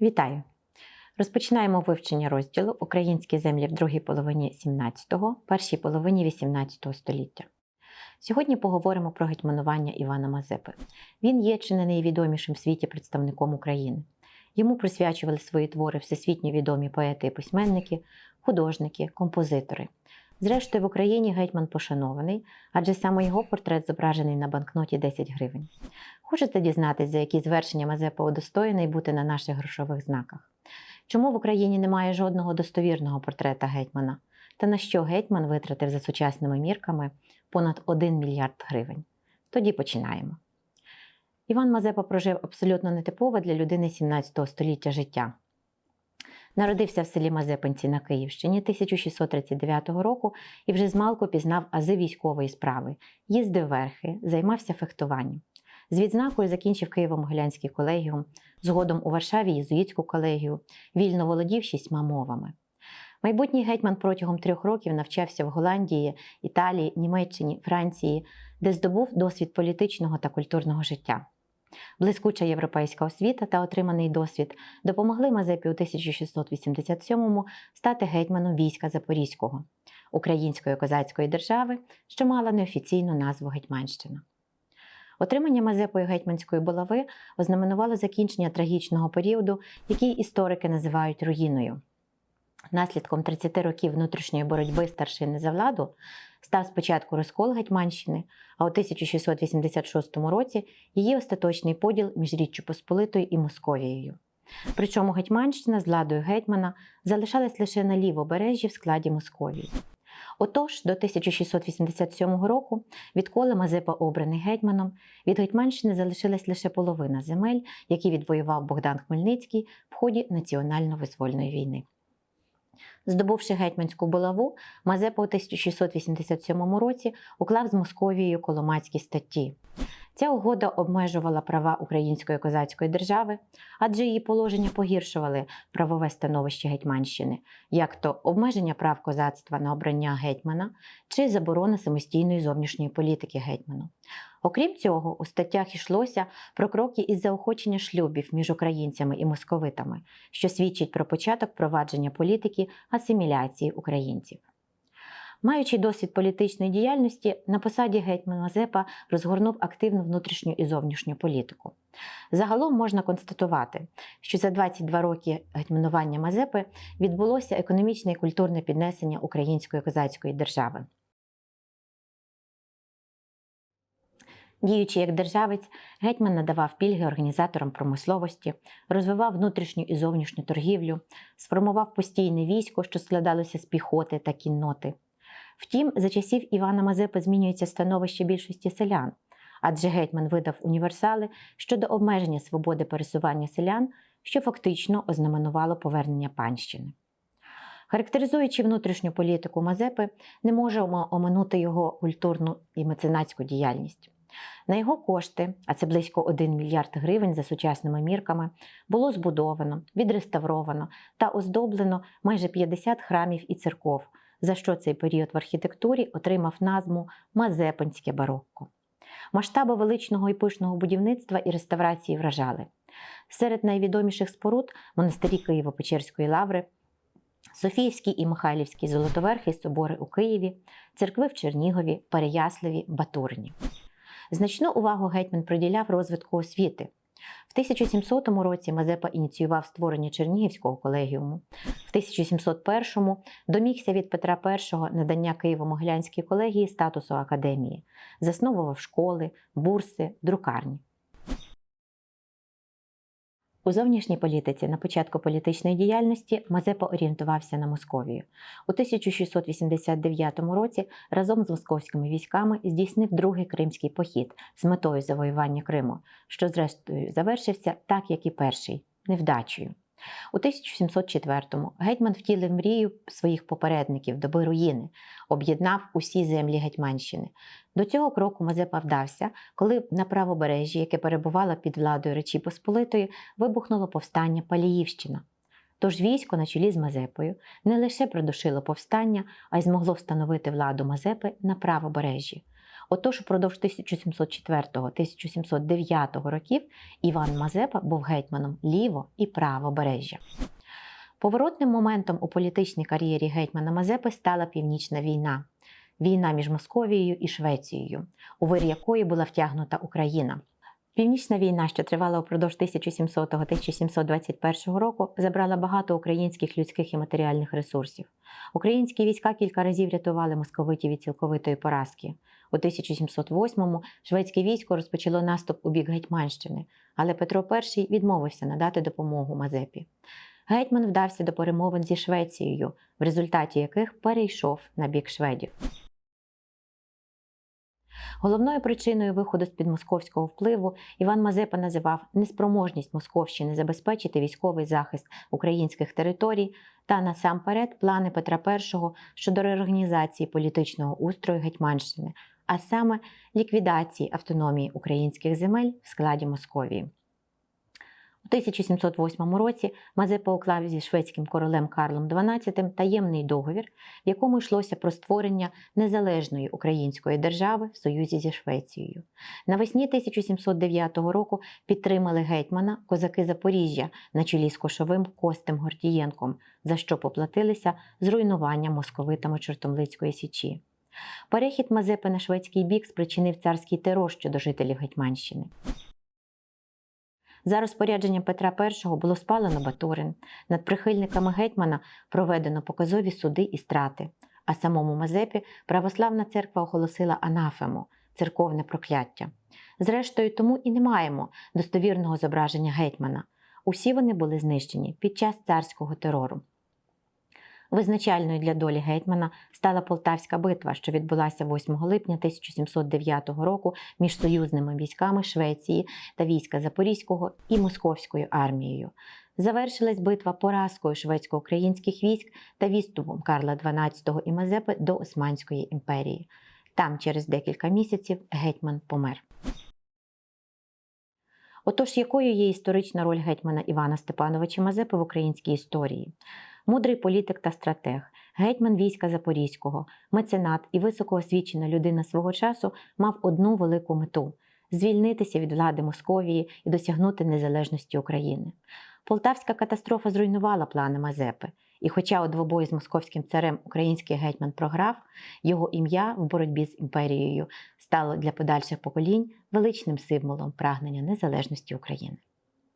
Вітаю! Розпочинаємо вивчення розділу Українські землі в другій половині 17-го, першій половині 18 століття. Сьогодні поговоримо про гетьманування Івана Мазепи. Він є чи не найвідомішим в світі представником України. Йому присвячували свої твори всесвітньо відомі поети і письменники, художники, композитори. Зрештою, в Україні гетьман пошанований, адже саме його портрет зображений на банкноті 10 гривень. Хочете дізнатися, за які звершення Мазепа удостоєний бути на наших грошових знаках? Чому в Україні немає жодного достовірного портрета гетьмана? Та на що гетьман витратив за сучасними мірками понад 1 мільярд гривень? Тоді починаємо. Іван Мазепа прожив абсолютно нетипове для людини 17 століття життя. Народився в селі Мазепинці на Київщині 1639 року і вже змалку пізнав ази військової справи, їздив верхи, займався фехтуванням. З відзнакою закінчив Києво-Могилянський колегіум, згодом у Варшаві єзуїтську колегію, вільно володів шістьма мовами. Майбутній гетьман протягом трьох років навчався в Голландії, Італії, Німеччині, Франції, де здобув досвід політичного та культурного життя. Блискуча європейська освіта та отриманий досвід допомогли Мазепі у 1687-му стати гетьманом війська Запорізького, української козацької держави, що мала неофіційну назву Гетьманщина. Отримання Мазепою гетьманської булави ознаменувало закінчення трагічного періоду, який історики називають руїною. Наслідком 30 років внутрішньої боротьби старшини за владу став спочатку розкол Гетьманщини, а у 1686 році її остаточний поділ між Річчю Посполитою і Московією. Причому Гетьманщина з владою гетьмана залишалась лише на лівобережжі в складі Московії. Отож, до 1687 року, відколи Мазепа обраний гетьманом, від Гетьманщини залишилась лише половина земель, які відвоював Богдан Хмельницький в ході національно-визвольної війни. Здобувши гетьманську булаву, Мазепа у 1687 році уклав з Московією Коломацькі статті. Ця угода обмежувала права української козацької держави, адже її положення погіршували правове становище Гетьманщини, як то обмеження прав козацтва на обрання гетьмана чи заборона самостійної зовнішньої політики гетьману. Окрім цього, у статтях йшлося про кроки із заохочення шлюбів між українцями і московитами, що свідчить про початок провадження політики асиміляції українців. Маючи досвід політичної діяльності, на посаді гетьмана Мазепа розгорнув активну внутрішню і зовнішню політику. Загалом можна констатувати, що за 22 роки гетьманування Мазепи відбулося економічне і культурне піднесення української козацької держави. Діючи як державець, гетьман надавав пільги організаторам промисловості, розвивав внутрішню і зовнішню торгівлю, сформував постійне військо, що складалося з піхоти та кінноти. Втім, за часів Івана Мазепи змінюється становище більшості селян, адже гетьман видав універсали щодо обмеження свободи пересування селян, що фактично ознаменувало повернення панщини. Характеризуючи внутрішню політику Мазепи, не можемо оминути його культурну і меценатську діяльність. На його кошти, а це близько 1 мільярд гривень за сучасними мірками, було збудовано, відреставровано та оздоблено майже 50 храмів і церков, за що цей період в архітектурі отримав назву Мазепинське барокко. Масштаби величного і пишного будівництва і реставрації вражали. Серед найвідоміших споруд монастирі Києво-Печерської лаври, Софіївський і Михайлівський Золотоверхий собори у Києві, церкви в Чернігові, Переяславі, Батурині. Значну увагу гетьман приділяв розвитку освіти. В 1700 році Мазепа ініціював створення Чернігівського колегіуму. В 1701-му домігся від Петра І надання Києво-Могилянській колегії статусу академії, засновував школи, бурси, друкарні. У зовнішній політиці на початку політичної діяльності Мазепа орієнтувався на Московію. У 1689 році разом з московськими військами здійснив другий кримський похід з метою завоювання Криму, що зрештою завершився так, як і перший невдачею. У 1704-му гетьман втілив мрію своїх попередників доби руїни, об'єднав усі землі Гетьманщини. До цього кроку Мазепа вдався, коли на правобережжі, яке перебувало під владою Речі Посполитої, вибухнуло повстання Паліївщина. Тож військо на чолі з Мазепою не лише придушило повстання, а й змогло встановити владу Мазепи на правобережжі. Отож, упродовж 1704-1709 років Іван Мазепа був гетьманом ліво і правобережжя. Поворотним моментом у політичній кар'єрі гетьмана Мазепи стала Північна війна. Війна між Московією і Швецією, у вир якої була втягнута Україна. Північна війна, що тривала упродовж 1700-1721 року, забрала багато українських людських і матеріальних ресурсів. Українські війська кілька разів рятували московитів від цілковитої поразки. У 1708-му шведське військо розпочало наступ у бік Гетьманщини, але Петро І відмовився надати допомогу Мазепі. Гетьман вдався до перемовин зі Швецією, в результаті яких перейшов на бік шведів. Головною причиною виходу з-під московського впливу Іван Мазепа називав неспроможність Московщини забезпечити військовий захист українських територій та насамперед плани Петра І щодо реорганізації політичного устрою Гетьманщини, а саме ліквідації автономії українських земель в складі Московії. У 1708 році Мазепа уклав зі шведським королем Карлом XII таємний договір, в якому йшлося про створення незалежної української держави в союзі зі Швецією. Навесні 1709 року підтримали гетьмана козаки Запоріжжя на чолі з Кошовим Костем Гортієнком, за що поплатилися зруйнуванням московитами Чортомлицької січі. Перехід Мазепи на шведський бік спричинив царський терор щодо жителів Гетьманщини. За розпорядженням Петра І було спалено Батурин. Над прихильниками гетьмана проведено показові суди і страти. А самому Мазепі православна церква оголосила анафему церковне прокляття. Зрештою, тому і не маємо достовірного зображення гетьмана. Усі вони були знищені під час царського терору. Визначальною для долі гетьмана стала Полтавська битва, що відбулася 8 липня 1709 року між союзними військами Швеції та війська Запорізького і Московською армією. Завершилась битва поразкою шведсько-українських військ та відступом Карла XII і Мазепи до Османської імперії. Там через декілька місяців гетьман помер. Отож, якою є історична роль гетьмана Івана Степановича Мазепи в українській історії? Мудрий політик та стратег, гетьман війська Запорізького, меценат і високоосвічена людина свого часу мав одну велику мету звільнитися від влади Московії і досягнути незалежності України. Полтавська катастрофа зруйнувала плани Мазепи. І хоча у двобої з московським царем український гетьман програв, його ім'я в боротьбі з імперією стало для подальших поколінь величним символом прагнення незалежності України.